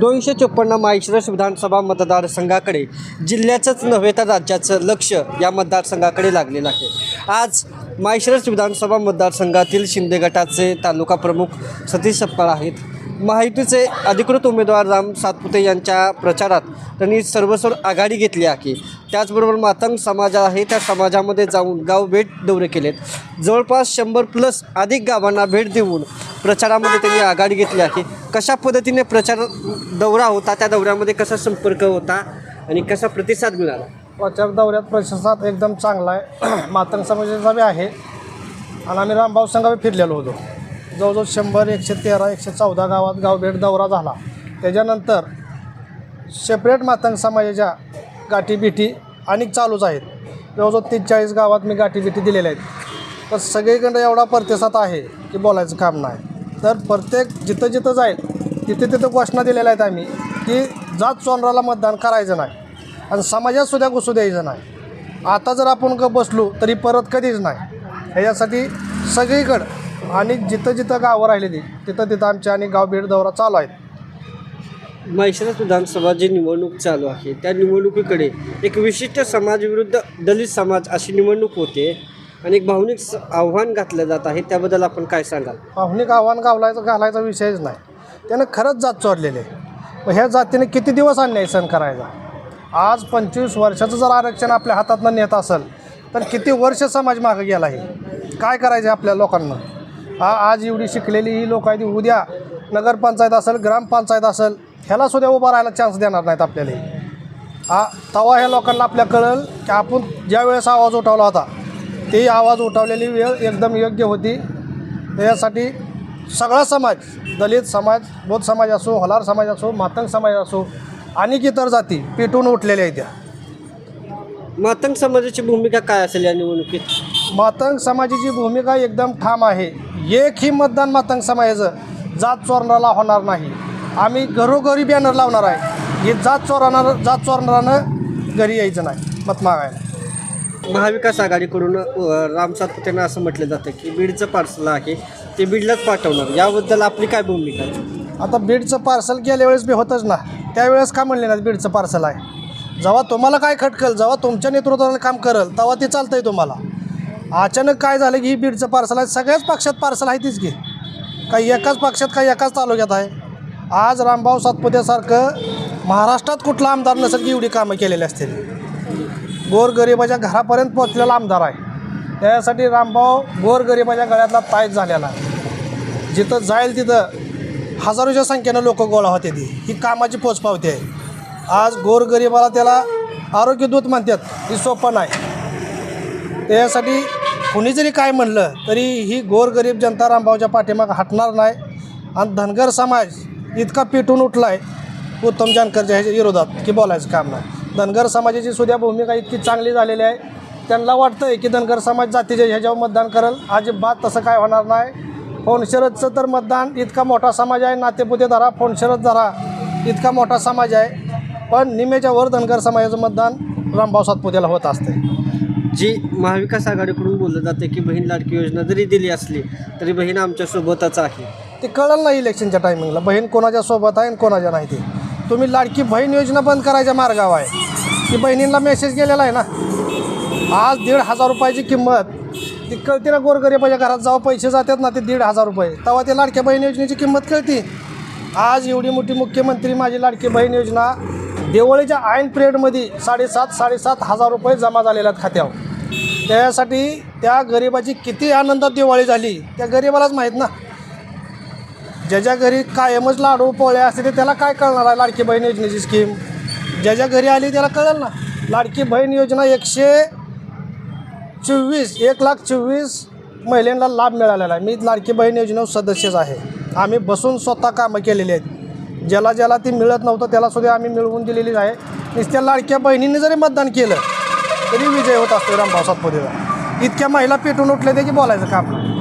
दोनशे चोपन्न माळशिरस विधानसभा मतदारसंघाकडे जिल्ह्याचंच नव्हे तर राज्याचं लक्ष या मतदारसंघाकडे लागलेलं आहे. आज माळशिरस विधानसभा मतदारसंघातील शिंदे गटाचे तालुका प्रमुख सतीश सप्पाळ आहेत. महायुतीचे अधिकृत उमेदवार राम सातपुते यांच्या प्रचारात त्यांनी सर्वस्वर आघाडी घेतली आहे. त्याचबरोबर मातंग समाज आहे त्या समाजामध्ये जाऊन गाव भेट दौरे केलेत. जवळपास शंभर प्लस अधिक गावांना भेट देऊन प्रचारामध्ये त्यांनी आघाडी घेतली आहे. कशा पद्धतीने प्रचार दौरा होता त्या दौऱ्यामध्ये कसा संपर्क होता आणि कसा प्रतिसाद मिळाला? प्रचार दौऱ्यात प्रतिसाद एकदम चांगला आहे. मातंग समाजाचा बी आहे. आणि आम्ही रामभाऊ संघाबी फिरलेलो होतो. जवळजवळ शंभर एकशे तेरा एकशे चौदा गावात गावभेट दौरा झाला. त्याच्यानंतर सेपरेट मातंग समाजाच्या गाठीबिठी आणि चालूच आहेत. जवळजवळ तीस चाळीस गावात मी गाठीबिठी दिलेल्या आहेत. तर सगळीकडे एवढा प्रतिसाद आहे की बोलायचं काम नाही. तर प्रत्येक जिथं जिथं जाईल तिथे तिथं घोषणा दिलेल्या आहेत आम्ही की जात चोनराला मतदान करायचं नाही आणि समाजात सुद्धा घुसू द्यायचं नाही. आता जर आपण ग बसलो तरी परत कधीच नाही. ह्याच्यासाठी सगळीकडं आणि जिथं जिथं गावं राहिलेली तिथं तिथं आमच्या आणि गाव भेट दौरा चालू आहेत. माळशिरस विधानसभा जी निवडणूक चालू आहे त्या निवडणुकीकडे एक विशिष्ट समाज विरुद्ध दलित समाज अशी निवडणूक होते. आणि एक भावनिक स- आव्हान घातलं जात आहे त्याबद्दल आपण काय सांगाल? भावनिक आव्हान गावलायचं घालायचा विषयच नाही. त्यानं खरंच जात चोरलेले मग ह्या जातीने किती दिवस अन्याय सहन करायचा? आज पंचवीस वर्षाचं जर आरक्षण आपल्या हातातनं नेत असेल तर किती वर्ष समाज मागं गेला आहे काय करायचं आपल्या लोकांना? हा आज एवढी शिकलेली ही लोक आहेत उद्या नगरपंचायत असेल ग्रामपंचायत असेल ह्याला सुद्धा उभा राहायला चान्स देणार नाहीत आपल्याला. हा तवा ह्या लोकांना आपल्या कळलं की आपण ज्या वेळेस आवाज उठवला होता ते आवाज उठवलेली वेळ एकदम योग्य होती. त्यासाठी सगळा समाज दलित समाज बौद्ध समाज असो हलार समाज असो मातंग समाज असो आणि इतर जाती पेटून उठलेल्या आहेत त्या. मातंग समाजाची भूमिका काय असेल या निवडणुकीत? मातंग समाजाची भूमिका एकदम ठाम आहे. एकही मतदान मातंग समाजाचं. जात चोरणाला होणार नाही. आम्ही घरोघरी बॅनर लावणार आहे. हे जात चोरणार जात चोरणारानं घरी यायचं नाही. मत मागायला. महाविकास आघाडीकडून राम सातपुतेंना असं म्हटलं जातं की बीडचं पार्सल आहे ते बीडलाच पाठवणार. याबद्दल आपली काय भूमिका आहे? आता बीडचं पार्सल गेल्या वेळेस बी होतंच ना. त्यावेळेस का म्हणले ना बीडचं पार्सल आहे? जेव्हा तुम्हाला काय खटकल जेव्हा तुमच्या नेतृत्वाला काम करल तेव्हा ते चालतं आहे तुम्हाला. अचानक काय झालं की ही बीडचं पार्सल आहे? सगळ्याच पक्षात पार्सल आहे तीच की. काही एकाच पक्षात काही एकाच तालुक्यात आहे. आज रामभाऊ सातपुतेसारखं महाराष्ट्रात कुठला आमदार नसेल की एवढी कामं केलेली असतील. गोरगरिबाच्या घरापर्यंत पोचलेला आमदार आहे. त्यासाठी रामभाऊ गोरगरिबाच्या गळ्यातला ताईत झालेला. आहे जिथं जाईल तिथं हजारोच्या संख्येनं लोक गोळा होते ती. ही कामाची पोचपावती आहे आज गोरगरिबाला त्याला आरोग्य दूत म्हणतात ही सोपं नाही. त्यासाठी कुणी जरी काय म्हणलं तरी ही गोरगरीब जनता रामभाऊच्या पाठीमागं हटणार नाही. आणि धनगर समाज इतका पेटून उठला आहे उत्तम जानकरच्या ह्याच्या विरोधात की बोलायचं काम नाही. धनगर समाजाची सुद्धा भूमिका इतकी चांगली झालेली आहे. त्यांना वाटतं आहे की धनगर समाज जातीच्या ह्याच्यावर मतदान करेल. अजिबात तसं काय होणार नाही. फोनशरदचं तर मतदान इतका मोठा समाज आहे. नातेपुते धरा फोनशरद धरा इतका मोठा समाज आहे. पण निमेच्या वर धनगर समाजाचं मतदान रामभाऊ सातपुतेला होत असते जी महाविकास आघाडीकडून बोललं जातं की बहीण लाडकी योजना जरी दिली असली तरी बहीण आमच्यासोबतच आहे. ते कळलं नाही इलेक्शनच्या टायमिंगला बहीण कोणाच्या सोबत आहे आणि कोणाच्या नाही ते. तुम्ही लाडकी बहीण योजना बंद करायच्या मार्गावर आहे. ती बहिणींना मेसेज गेलेला आहे ना. आज दीड हजार रुपयाची किंमत ती कळते ना गोरगरिबाच्या घरात जाऊ पैसे जातात ना ते दीड हजार रुपये. तेव्हा ते लाडक्या बहीण योजनेची किंमत कळते. आज एवढी मोठी मुख्यमंत्री माझी लाडकी बहीण योजना देवळीच्या आयन पिरियडमध्ये साडेसात साडेसात हजार रुपये जमा झालेल्या आहेत खात्यावर. त्यासाठी त्या गरिबाची किती आनंदात दिवाळी झाली त्या गरिबालाच माहीत ना. ज्याच्या घरी कायमच लाडू पोळ्या असते ते त्याला काय कळणार आहे लाडकी बहीण योजनेची स्कीम ज्याच्या घरी आली त्याला कळेल ना? लाडकी बहीण योजना एकशे चोवीस एक लाख चोवीस महिलांना लाभ मिळालेला आहे. मी लाडकी बहीण योजने सदस्यच आहे. आम्ही बसून स्वतः कामं केलेली आहेत. ज्याला ज्याला ती मिळत नव्हतं त्याला सुद्धा आम्ही मिळवून दिलेली आहे. नुसत्या लाडक्या बहिणीने जरी मतदान केलं तरी विजय होत असतो रामभाऊ सातपुतेचा. इतक्या महिला पेटून उठल्या ते की बोलायचं काम? नाही